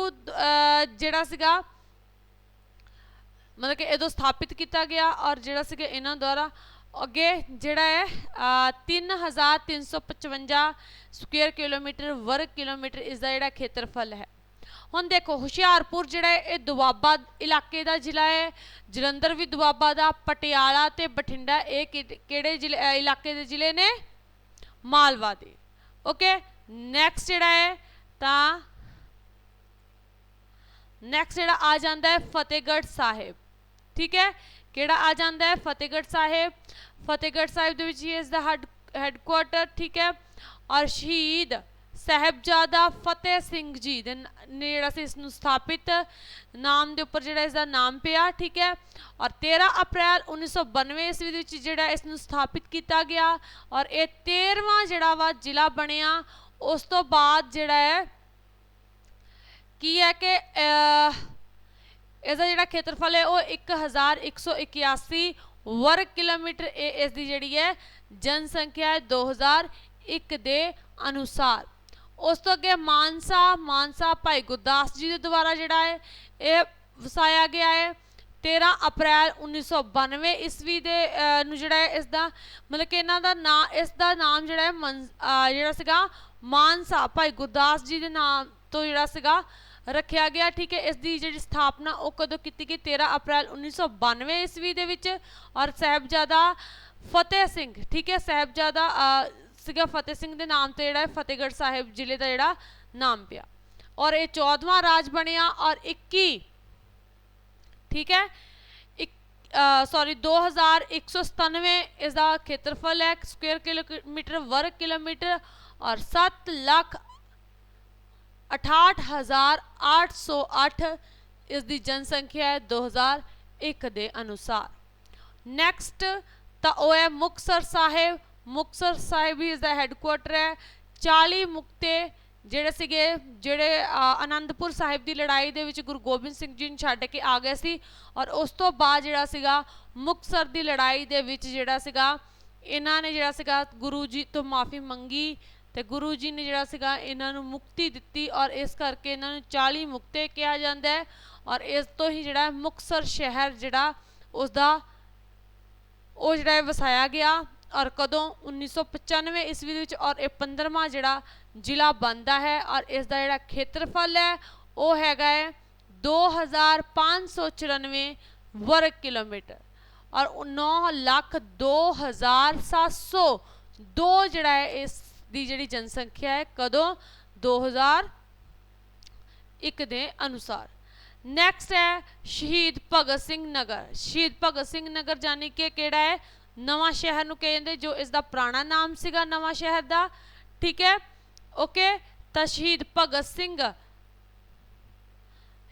ਜਿਹੜਾ ਸੀਗਾ ਮਤਲਬ ਕਿ ਇਹਦੋਂ ਸਥਾਪਿਤ ਕੀਤਾ ਗਿਆ ਔਰ ਜਿਹੜਾ ਸੀਗਾ ਇਹਨਾਂ ਦੁਆਰਾ ਅੱਗੇ ਜਿਹੜਾ ਹੈ ਅਹ, 3355 ਸਕੁਅਰ ਕਿਲੋਮੀਟਰ ਵਰਗ ਕਿਲੋਮੀਟਰ ਇਸ ਦਾ ਜਿਹੜਾ ਖੇਤਰਫਲ ਹੈ। ਹੁਣ ਦੇਖੋ, ਹੁਸ਼ਿਆਰਪੁਰ ਜਿਹੜਾ ਹੈ, ਇਹ ਦੁਆਬਾ ਇਲਾਕੇ ਦਾ ਜ਼ਿਲ੍ਹਾ ਹੈ। ਜਲੰਧਰ ਵੀ ਦੁਆਬਾ ਦਾ, ਪਟਿਆਲਾ ਤੇ ਬਠਿੰਡਾ, ਇਹ ਕਿ- ਕਿਹੜੇ ਜ਼ਿਲ੍ਹੇ ਇਲਾਕੇ ਦੇ ਜ਼ਿਲ੍ਹੇ ਨੇ? ਮਾਲਵਾ ਦੇ। ਓਕੇ ਨੈਕਸਟ ਜਿਹੜਾ ਹੈ, ਤਾਂ ਨੈਕਸਟ ਜਿਹੜਾ ਆ ਜਾਂਦਾ ਹੈ, ਫਤਿਹਗੜ੍ਹ ਸਾਹਿਬ। ਠੀਕ ਹੈ? ਕਿਹੜਾ ਆ ਜਾਂਦਾ ਹੈ? ਫਤਿਹਗੜ੍ਹ ਸਾਹਿਬ। ਫਤਿਹਗੜ੍ਹ ਸਾਹਿਬ ਦੇ ਵਿੱਚ ਹੀ ਇਸ ਦਾ ਹੈੱਡਕੁਆਟਰ ਠੀਕ ਹੈ? ਔਰ ਸ਼ਹੀਦ ਸਾਹਿਬਜ਼ਾਦਾ ਫਤਿਹ ਸਿੰਘ ਜੀ ਦੇ ਨੇ ਜਿਹੜਾ ਸੀ ਇਸ ਨੂੰ ਸਥਾਪਿਤ ਨਾਮ ਦੇ ਉੱਪਰ ਜਿਹੜਾ ਇਸ ਦਾ ਨਾਮ ਪਿਆ ਠੀਕ ਹੈ? ਔਰ 13 ਅਪ੍ਰੈਲ 1992 ਈਸਵੀ ਦੇ ਵਿੱਚ ਜਿਹੜਾ ਇਸ ਨੂੰ ਸਥਾਪਿਤ ਕੀਤਾ ਗਿਆ ਔਰ ਇਹ 13ਵਾਂ ਜਿਹੜਾ ਵਾ ਜ਼ਿਲ੍ਹਾ ਬਣਿਆ ਉਸ ਤੋਂ ਬਾਅਦ ਜਿਹੜਾ ਹੈ ਕੀ ਹੈ ਕਿ ਅਹ, ਜਿਹੜਾ ਖੇਤਰਫਲ ਹੈ ਉਹ 1181 ਵਰਗ ਕਿਲੋਮੀਟਰ ਇਹ ਇਸ ਦੀ ਜਿਹੜੀ ਹੈ ਜਨਸੰਖਿਆ ਹੈ 2001 ਦੇ ਅਨੁਸਾਰ। ਉਸ ਤੋਂ ਅੱਗੇ ਮਾਨਸਾ ਮਾਨਸਾ ਭਾਈ ਗੁਰਦਾਸ ਜੀ ਦੇ ਦੁਆਰਾ ਜਿਹੜਾ ਹੈ, ਇਹ ਵਸਾਇਆ ਗਿਆ ਹੈ। 13 ਅਪ੍ਰੈਲ 1992 ਈਸਵੀ ਦੇ ਨੂੰ ਜਿਹੜਾ ਹੈ ਇਸ ਦਾ ਮਤਲਬ ਕਿ ਇਹਨਾਂ ਦਾ ਨਾਂ ਇਸ ਦਾ ਨਾਮ ਜਿਹੜਾ ਹੈ ਮਨ- ਜਿਹੜਾ ਸੀਗਾ ਮਾਨਸਾ। ਭਾਈ ਗੁਰਦਾਸ ਜੀ ਦੇ ਨਾਮ ਤੋਂ ਜਿਹੜਾ ਸੀਗਾ ਰੱਖਿਆ ਗਿਆ। ਠੀਕ ਹੈ ਇਸ ਦੀ ਜਿਹੜੀ ਸਥਾਪਨਾ ਉਹ ਕਦੋਂ ਕੀਤੀ ਗਈ? 13 ਅਪ੍ਰੈਲ 1992 ਈਸਵੀ ਦੇ ਵਿੱਚ। ਔਰ ਸਾਹਿਬਜ਼ਾਦਾ ਫਤਿਹ ਸਿੰਘ, ਠੀਕ ਹੈ, ਸਾਹਿਬਜ਼ਾਦਾ ਸੀਗਾ ਫਤਿਹ ਸਿੰਘ ਦੇ ਨਾਮ ਤੇ ਜਿਹੜਾ ਫਤਿਹਗੜ੍ਹ ਸਾਹਿਬ ਜ਼ਿਲ੍ਹੇ ਦਾ ਜਿਹੜਾ ਨਾਮ ਪਿਆ। ਔਰ ਇਹ 14ਵਾਂ ਰਾਜ ਬਣਿਆ ਔਰ 21 ਠੀਕ ਹੈ? ਸੌਰੀ 2197 ਇਸ ਦਾ ਖੇਤਰਫਲ ਹੈ ਸਕੁਅਰ ਕਿਲੋਮੀਟਰ ਵਰਗ ਕਿਲੋਮੀਟਰ ਔਰ 7 ਲੱਖ 68808 ਇਸ ਦੀ ਜਨਸੰਖਿਆ ਹੈ 2001 ਦੇ ਅਨੁਸਾਰ। ਨੈਕਸਟ ਤਾਂ ਉਹ ਹੈ ਮੁਕਤਸਰ ਸਾਹਿਬ ਮੁਕਤਸਰ ਸਾਹਿਬ ਹੀ ਇਸ ਦਾ ਹੈੱਡਕੁਆਟਰ ਹੈ। 40 ਮੁਕਤੇ ਜਿਹੜੇ ਸੀਗੇ ਜਿਹੜੇ ਅ, ਆਨੰਦਪੁਰ ਸਾਹਿਬ ਦੀ ਲੜਾਈ ਦੇ ਵਿੱਚ ਗੁਰੂ ਗੋਬਿੰਦ ਸਿੰਘ ਜੀ ਨੂੰ ਛੱਡ ਕੇ ਆ ਗਏ ਸੀ ਔਰ ਉਸ ਤੋਂ ਬਾਅਦ ਜਿਹੜਾ ਸੀਗਾ ਮੁਕਤਸਰ ਦੀ ਲੜਾਈ ਦੇ ਵਿੱਚ ਜਿਹੜਾ ਸੀਗਾ ਇਹਨਾਂ ਨੇ ਜਿਹੜਾ ਸੀਗਾ ਗੁਰੂ ਜੀ ਤੋਂ ਮਾਫੀ ਮੰਗੀ ਤੇ ਗੁਰੂ ਜੀ ਨੇ ਜਿਹੜਾ ਸੀਗਾ ਇਹਨਾਂ ਨੂੰ ਮੁਕਤੀ ਦਿੱਤੀ ਔਰ ਇਸ ਕਰਕੇ ਇਹਨਾਂ ਨੂੰ 40 ਮੁਕਤੇ ਕਿਹਾ ਜਾਂਦਾ ਹੈ ਔਰ ਇਸ ਤੋਂ ਹੀ ਜਿਹੜਾ ਮੁਕਤਸਰ ਸ਼ਹਿਰ ਜਿਹੜਾ ਉਸ ਦਾ ਉਹ ਜਿਹੜਾ ਵਸਾਇਆ ਗਿਆ। ਔਰ ਕਦੋਂ 1995 ਈਸਵੀ ਦੇ ਵਿੱਚ ਔਰ ਇਹ 15ਵਾਂ ਜਿਹੜਾ ਜ਼ਿਲ੍ਹਾ ਬਣਦਾ ਹੈ ਔਰ ਇਸ ਦਾ ਜਿਹੜਾ ਖੇਤਰਫਲ ਹੈ, ਉਹ ਹੈਗਾ ਹੈ 2594 ਵਰਗ ਕਿਲੋਮੀਟਰ ਔਰ 9 ਲੱਖ 2700 ਦੋ ਜਿਹੜਾ ਹੈ ਇਸ ਦੀ ਜਿਹੜੀ ਜਨਸੰਖਿਆ ਹੈ, ਕਦੋਂ? 2001 ਦੇ ਅਨੁਸਾਰ। ਨੈਕਸਟ ਹੈ ਸ਼ਹੀਦ ਭਗਤ ਸਿੰਘ ਨਗਰ। ਸ਼ਹੀਦ ਭਗਤ ਸਿੰਘ ਨਗਰ ਜਾਨੀ ਕਿ ਕਿਹੜਾ ਹੈ? ਨਵਾਂ ਸ਼ਹਿਰ ਨੂੰ ਕਹਿੰਦੇ, ਜੋ ਇਸ ਦਾ ਪੁਰਾਣਾ ਨਾਮ ਸੀਗਾ ਨਵਾਂ ਸ਼ਹਿਰ ਦਾ, ਠੀਕ ਹੈ? ਓਕੇ ਤਾਂ ਸ਼ਹੀਦ ਭਗਤ ਸਿੰਘ।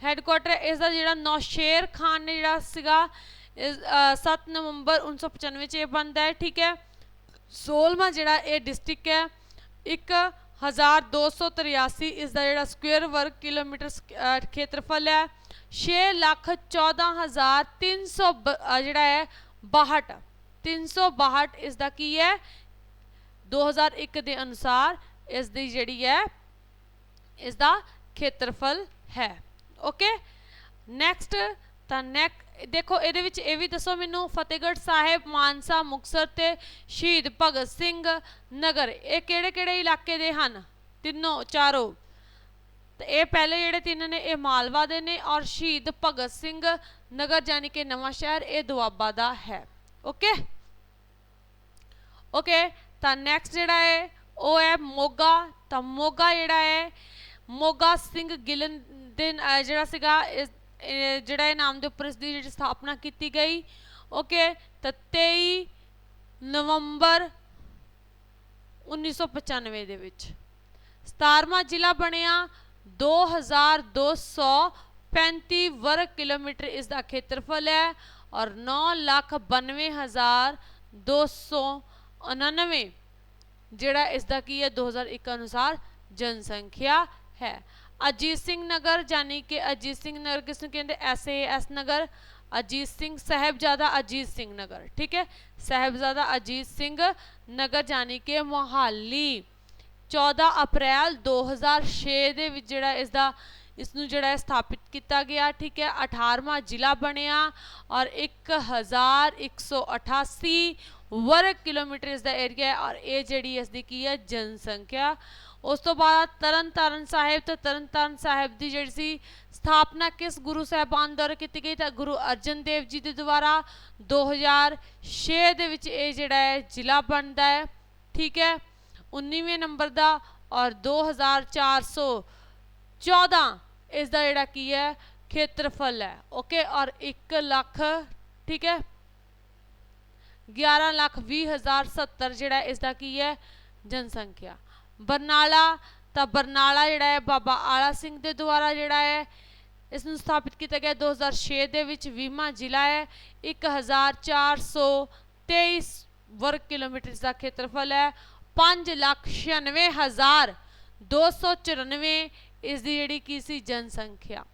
ਹੈੱਡਕੁਆਟਰ ਇਸ ਦਾ ਜਿਹੜਾ ਨੌਸ਼ੇਰ ਖਾਨ ਨੇ ਜਿਹੜਾ ਸੀਗਾ, ਇਸ 7 ਨਵੰਬਰ 1995 ਚ ਇਹ ਬਣਦਾ ਹੈ, ਠੀਕ ਹੈ? 16ਵਾਂ ਜਿਹੜਾ ਇਹ ਡਿਸਟ੍ਰਿਕਟ ਹੈ 1283 ਇਸ ਦਾ ਜਿਹੜਾ ਸਕੁਅਰ ਵਰਗ ਕਿਲੋਮੀਟਰ ਸਕ- ਅਹ ਖੇਤਰਫਲ ਹੈ। 614300 ਜਿਹੜਾ ਹੈ 62 362 ਇਸ ਦਾ ਕੀ ਹੈ? 2001 ਦੇ ਅਨੁਸਾਰ ਇਸ ਦੀ ਜਿਹੜੀ ਹੈ, ਇਸ ਦਾ ਖੇਤਰਫਲ ਹੈ। ਓਕੇ ਨੈਕਸਟ ਤਾਂ ਨੈਕ ਦੇਖੋ ਇਹਦੇ ਵਿੱਚ ਇਹ ਵੀ ਦੱਸੋ ਮੈਨੂੰ, ਫਤਿਹਗੜ੍ਹ ਸਾਹਿਬ, ਮਾਨਸਾ, ਮੁਕਤਸਰ ਤੇ ਸ਼ਹੀਦ ਭਗਤ ਸਿੰਘ ਨਗਰ, ਇਹ ਕਿਹੜੇ ਕਿਹੜੇ ਇਲਾਕੇ ਦੇ ਹਨ? ਤਿੰਨੋਂ, ਚਾਰੋਂ। ਤੇ ਇਹ ਪਹਿਲੇ ਜਿਹੜੇ ਤਿੰਨ ਨੇ, ਇਹ ਮਾਲਵਾ ਦੇ ਨੇ ਔਰ ਸ਼ਹੀਦ ਭਗਤ ਸਿੰਘ ਨਗਰ ਜਾਨੀ ਕਿ ਨਵਾਂ ਸ਼ਹਿਰ ਇਹ ਦੁਆਬਾ ਦਾ ਹੈ। ਓਕੇ ਓਕੇ ਤਾਂ ਨੈਕਸਟ ਜਿਹੜਾ ਹੈ, ਉਹ ਹੈ ਮੋਗਾ, ਤਾਂ ਮੋਗਾ ਜਿਹੜਾ ਹੈ, ਮੋਗਾ ਸਿੰਘ ਗਿਲਨ ਦੇ ਜਿਹੜਾ ਸੀਗਾ, ਇਸ ਜਿਹੜਾ ਇਹ ਨਾਮ ਦੇ ਉੱਪਰ ਇਸ ਦੀ ਜਿਹੜੀ ਸਥਾਪਨਾ ਕੀਤੀ ਗਈ। ਓਕੇ ਤਾਂ 23 ਨਵੰਬਰ 1995 ਦੇ ਵਿੱਚ 17ਵਾਂ ਜ਼ਿਲ੍ਹਾ ਬਣਿਆ 2235 ਵਰਗ ਕਿਲੋਮੀਟਰ ਇਸ ਦਾ ਖੇਤਰਫਲ ਹੈ ਔਰ 99,9299 ਜਿਹੜਾ ਇਸ ਦਾ ਕੀ ਹੈ 2001 ਅਨੁਸਾਰ ਜਨਸੰਖਿਆ ਹੈ। ਅਜੀਤ ਸਿੰਘ ਨਗਰ ਜਾਨੀ ਕਿ ਅਜੀਤ ਸਿੰਘ ਨਗਰ ਕਿਸ ਨੂੰ ਕਹਿੰਦੇ? S S Nagar. Ajit Singh Sahibzada Ajit Singh Nagar ਠੀਕ ਹੈ? ਸਾਹਿਬਜ਼ਾਦਾ ਅਜੀਤ ਸਿੰਘ ਨਗਰ ਜਾਨੀ ਕਿ ਮੋਹਾਲੀ। 14 ਅਪ੍ਰੈਲ 2006 ਦੇ ਵਿੱਚ ਜਿਹੜਾ ਇਸ ਦਾ ਇਸ ਨੂੰ ਜਿਹੜਾ ਸਥਾਪਿਤ ਕੀਤਾ ਗਿਆ, ਠੀਕ ਹੈ 18ਵਾਂ ਜ਼ਿਲ੍ਹਾ ਬਣਿਆ ਔਰ 1188 ਵਰਗ ਕਿਲੋਮੀਟਰ ਇਸ ਦਾ ਏਰੀਆ ਹੈ ਔਰ ਇਹ ਜਿਹੜੀ ਇਸ ਦੀ ਕੀ ਹੈ, ਜਨਸੰਖਿਆ। ਉਸ ਤੋਂ ਬਾਅਦ ਤਰਨਤਾਰਨ ਸਾਹਿਬ, ਤੇ ਤਰਨਤਾਰਨ ਸਾਹਿਬ ਦੀ ਜਿਹੜੀ ਸੀ ਸਥਾਪਨਾ ਕਿਸ ਗੁਰੂ ਸਾਹਿਬਾਨ ਦੁਆਰਾ ਕੀਤੀ ਗਈ? ਤਾਂ ਗੁਰੂ ਅਰਜਨ ਦੇਵ ਜੀ ਦੇ ਦੁਆਰਾ 2006 ਦੇ ਵਿੱਚ ਇਹ ਜਿਹੜਾ ਹੈ ਜ਼ਿਲ੍ਹਾ ਬਣਦਾ ਹੈ, ਠੀਕ ਹੈ 19ਵੇਂ ਨੰਬਰ ਦਾ ਔਰ 2414 ਇਸ ਦਾ ਜਿਹੜਾ ਕੀ ਹੈ, ਖੇਤਰਫਲ ਹੈ। ਓਕੇ ਔਰ 1 ਲੱਖ, ਠੀਕ ਹੈ? 11 ਲੱਖ 20 ਹਜ਼ਾਰ 70 ਜਿਹੜਾ ਇਸ ਦਾ ਕੀ ਹੈ? ਜਨਸੰਖਿਆ। ਬਰਨਾਲਾ, ਤਾਂ ਬਰਨਾਲਾ ਜਿਹੜਾ ਹੈ, ਬਾਬਾ ਆਲਾ ਸਿੰਘ ਦੇ ਦੁਆਰਾ ਜਿਹੜਾ ਹੈ ਇਸ ਨੂੰ ਸਥਾਪਿਤ ਕੀਤਾ ਗਿਆ 2006 ਦੇ ਵਿੱਚ। 20ਵਾਂ ਜ਼ਿਲ੍ਹਾ ਹੈ 1423 ਵਰਗ ਕਿਲੋਮੀਟਰ ਇਸ ਦਾ ਖੇਤਰਫਲ ਹੈ। 596294 ਇਸ ਦੀ ਜਿਹੜੀ ਕੀ ਸੀ ਜਨਸੰਖਿਆ।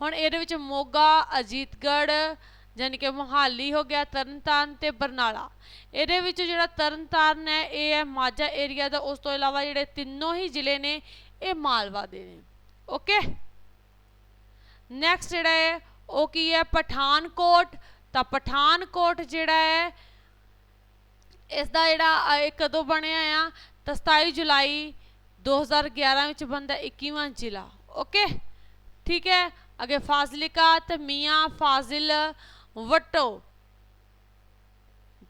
ਹੁਣ ਇਹਦੇ ਵਿੱਚ ਮੋਗਾ, ਅਜੀਤਗੜ੍ਹ ਯਾਨੀ ਕਿ ਮੁਹਾਲੀ ਹੋ ਗਿਆ, ਤਰਨਤਾਰਨ ਤੇ ਬਰਨਾਲਾ। ਇਹਦੇ ਵਿੱਚ ਜਿਹੜਾ ਤਰਨਤਾਰਨ ਹੈ, ਇਹ ਹੈ ਮਾਝਾ ਏਰੀਆ ਦਾ। ਉਸ ਤੋਂ ਇਲਾਵਾ ਜਿਹੜੇ ਤਿੰਨੋਂ ਹੀ ਜ਼ਿਲ੍ਹੇ ਨੇ, ਇਹ ਮਾਲਵਾ ਦੇ ਨੇ। ਓਕੇ ਨੈਕਸਟ ਜਿਹੜਾ ਹੈ, ਉਹ ਕੀ ਹੈ? ਪਠਾਨਕੋਟ। ਤਾਂ ਪਠਾਨਕੋਟ ਜਿਹੜਾ ਹੈ ਇਸ ਦਾ ਜਿਹੜਾ ਇਹ ਕਦੋਂ ਬਣਿਆ ਆ? ਤਾਂ 27 ਜੁਲਾਈ 2011 ਵਿੱਚ ਬਣਦਾ 21ਵਾਂ ਜ਼ਿਲ੍ਹਾ ਓਕੇ ਠੀਕ ਹੈ? ਅੱਗੇ ਫਾਜ਼ਿਲਕਾ ਤੇ ਮੀਆਂ ਫਾਜ਼ਿਲ ਵਟੋ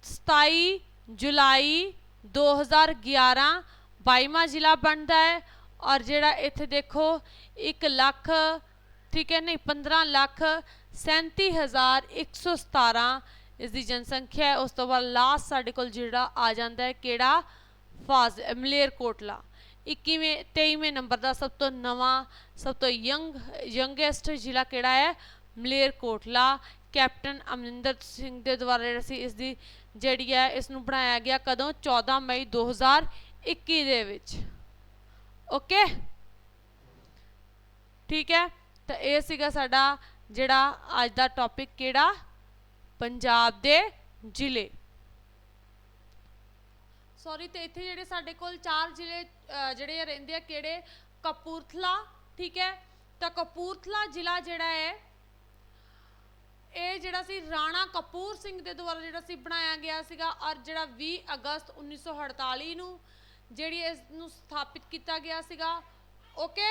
27 ਜੁਲਾਈ 2011 22ਵਾਂ ਜ਼ਿਲ੍ਹਾ ਬਣਦਾ ਹੈ ਔਰ ਜਿਹੜਾ ਇੱਥੇ ਦੇਖੋ 1 ਲੱਖ, ਠੀਕ ਹੈ ਨਹੀਂ 15 ਲੱਖ 37117 ਇਸ ਦੀ ਜਨਸੰਖਿਆ ਹੈ। ਉਸ ਤੋਂ ਬਾਅਦ ਲਾਸਟ ਸਾਡੇ ਕੋਲ ਜਿਹੜਾ ਆ ਜਾਂਦਾ ਹੈ ਕਿਹੜਾ? ਫਾਜ਼ ਮਲੇਰਕੋਟਲਾ 21ਵੇਂ 23ਵੇਂ ਨੰਬਰ ਦਾ ਸਭ ਤੋਂ ਨਵਾਂ, ਸਭ ਤੋਂ ਯੰਗ, ਯੰਗੈਸਟ ਜ਼ਿਲ੍ਹਾ ਕਿਹੜਾ ਹੈ? ਮਲੇਰਕੋਟਲਾ। ਕੈਪਟਨ ਅਮਰਿੰਦਰ ਸਿੰਘ ਦੇ ਦੁਆਰਾ ਜਿਹੜਾ ਸੀ, ਇਸ ਦੀ ਜਿਹੜੀ ਹੈ, ਇਸ ਨੂੰ ਬਣਾਇਆ ਗਿਆ ਕਦੋਂ? 14 ਮਈ 2021 ਦੇ ਵਿੱਚ। ਓਕੇ? ਠੀਕ ਹੈ? ਤਾਂ ਇਹ ਸੀਗਾ ਸਾਡਾ ਜਿਹੜਾ ਅੱਜ ਦਾ ਟੌਪਿਕ ਕਿਹੜਾ? ਪੰਜਾਬ ਦੇ ਜ਼ਿਲ੍ਹੇ। ਸੌਰੀ ਤੇ ਇੱਥੇ ਜਿਹੜੇ ਸਾਡੇ ਕੋਲ ਚਾਰ ਜ਼ਿਲ੍ਹੇ ਅਹ, ਜਿਹੜੇ ਰਹਿੰਦੇ ਆ ਕਿਹੜੇ? ਕਪੂਰਥਲਾ ਠੀਕ ਹੈ? ਤਾਂ ਕਪੂਰਥਲਾ ਜ਼ਿਲ੍ਹਾ ਜਿਹੜਾ ਹੈ ਇਹ ਜਿਹੜਾ ਸੀ ਰਾਣਾ ਕਪੂਰ ਸਿੰਘ ਦੇ ਦੁਆਰਾ ਜਿਹੜਾ ਸੀ ਬਣਾਇਆ ਗਿਆ ਸੀਗਾ ਔਰ ਜਿਹੜਾ 20 ਅਗਸਤ 1948 ਨੂੰ ਜਿਹੜੀ ਇਸ ਨੂੰ ਸਥਾਪਿਤ ਕੀਤਾ ਗਿਆ ਸੀਗਾ ਓਕੇ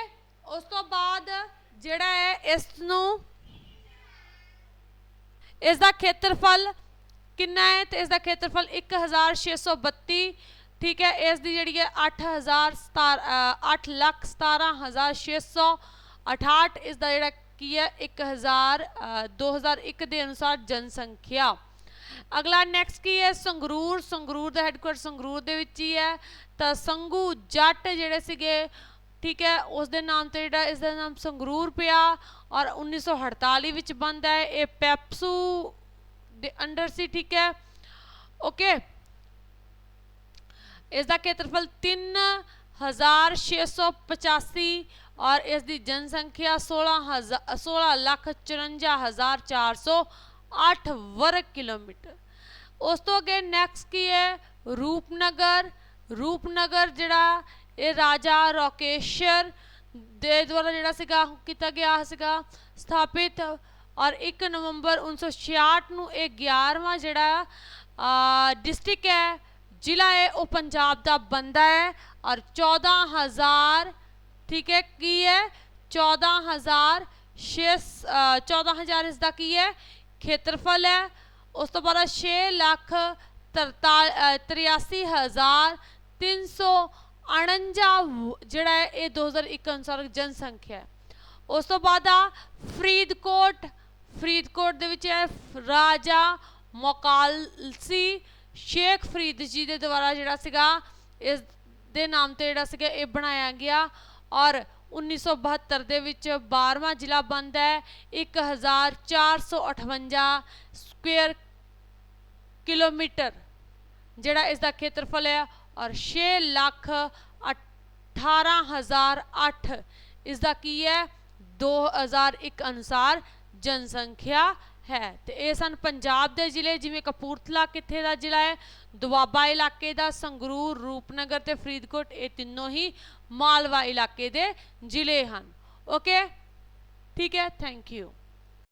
ਉਸ ਤੋਂ ਬਾਅਦ ਜਿਹੜਾ ਹੈ ਇਸ ਨੂੰ ਇਸ ਦਾ ਖੇਤਰਫਲ ਕਿੰਨਾ ਹੈ ਤੇ ਇਸ ਦਾ ਖੇਤਰਫਲ 1632 ਠੀਕ ਹੈ ਇਸ ਦੀ ਜਿਹੜੀ ਹੈ 8000 8 ਲੱਖ 17668 ਇਸ ਦਾ ਜਿਹੜਾ ਕੀ ਹੈ 1000 ਅ, 2001 ਦੇ ਅਨੁਸਾਰ ਜਨਸੰਖਿਆ। ਅਗਲਾ ਨੈਕਸਟ ਕੀ ਹੈ? ਸੰਗਰੂਰ ਸੰਗਰੂਰ ਦਾ ਹੈੱਡਕੁਆਟਰ ਸੰਗਰੂਰ ਦੇ ਵਿੱਚ ਹੀ ਹੈ। ਤਾਂ ਸੰਗੂ ਜੱਟ ਜਿਹੜੇ ਸੀਗੇ ਠੀਕ ਹੈ ਉਸ ਦੇ ਨਾਮ ਤੇ ਜਿਹੜਾ ਇਸ ਦਾ ਨਾਮ ਸੰਗਰੂਰ ਪਿਆ ਔਰ 1948 ਵਿੱਚ ਬਣਦਾ ਹੈ। ਇਹ ਪੈਪਸੂ ਦੇ ਅੰਡਰ ਸੀ, ਠੀਕ ਹੈ? ਓਕੇ ਇਸ ਦਾ ਖੇਤਰਫਲ 3685 ਔਰ ਇਸ ਦੀ ਜਨਸੰਖਿਆ 16000 16 ਲੱਖ 54408 ਵਰਗ ਕਿਲੋਮੀਟਰ। ਉਸ ਤੋਂ ਅੱਗੇ ਨੈਕਸਟ ਕੀ ਹੈ? ਰੂਪਨਗਰ। ਰੂਪਨਗਰ ਜਿਹੜਾ ਇਹ ਰਾਜਾ ਰੋਕੇਸ਼ਰ ਦੇ ਦੁਆਰਾ ਜਿਹੜਾ ਸੀਗਾ, ਕੀਤਾ ਗਿਆ ਸੀਗਾ, ਸਥਾਪਿਤ ਔਰ 1 ਨਵੰਬਰ 1966 ਨੂੰ ਇਹ 11ਵਾਂ ਜਿਹੜਾ ਡਿਸਟ੍ਰਿਕਟ ਹੈ, ਜ਼ਿਲ੍ਹਾ ਹੈ, ਉਹ ਪੰਜਾਬ ਦਾ ਬੰਦਾ ਹੈ ਔਰ 14000 ਠੀਕ ਹੈ, ਕੀ ਹੈ? 14000 ਛੇ 14000 ਇਸ ਦਾ ਕੀ ਹੈ? ਖੇਤਰਫਲ ਹੈ। ਉਸ ਤੋਂ ਬਾਅਦ 6 ਲੱਖ 83349 ਜਿਹੜਾ ਹੈ, ਇਹ 2001 ਅਨੁਸਾਰ ਜਨਸੰਖਿਆ ਉਸ ਤੋਂ ਬਾਅਦ ਆ ਫਰੀਦਕੋਟ ਫਰੀਦਕੋਟ ਦੇ ਵਿੱਚ ਹੈ ਰਾਜਾ ਮੋਕਾਲਸੀ ਸ਼ੇਖ ਫਰੀਦ ਜੀ ਦੇ ਦੁਆਰਾ ਜਿਹੜਾ ਸੀਗਾ, ਇਸ ਦੇ ਨਾਮ ਤੇ ਜਿਹੜਾ ਸੀਗਾ, ਇਹ ਬਣਾਇਆ ਗਿਆ ਔਰ 1972 ਦੇ ਵਿੱਚ 12ਵਾਂ ਜ਼ਿਲ੍ਹਾ ਬੰਦ ਹੈ। 1458 ਸਕੁਅਰ ਕਿਲੋਮੀਟਰ ਜਿਹੜਾ ਇਸ ਦਾ ਖੇਤਰਫਲ ਹੈ ਔਰ 6 ਲੱਖ 18008 ਇਸ ਦਾ ਕੀ ਹੈ? 2001 ਅਨੁਸਾਰ ਜਨਸੰਖਿਆ ਹੈ। ਤੇ ਇਹ ਸਨ ਪੰਜਾਬ ਦੇ ਜ਼ਿਲ੍ਹੇ, ਜਿਵੇਂ ਕਪੂਰਥਲਾ ਕਿੱਥੇ ਦਾ ਜ਼ਿਲ੍ਹਾ ਹੈ? ਦੁਆਬਾ ਇਲਾਕੇ ਦਾ ਸੰਗਰੂਰ, ਰੂਪਨਗਰ ਤੇ ਫਰੀਦਕੋਟ, ਇਹ ਤਿੰਨੋਂ ਹੀ ਮਾਲਵਾ ਇਲਾਕੇ ਦੇ ਜ਼ਿਲ੍ਹੇ ਹਨ। ਓਕੇ ਠੀਕ ਹੈ? Thank you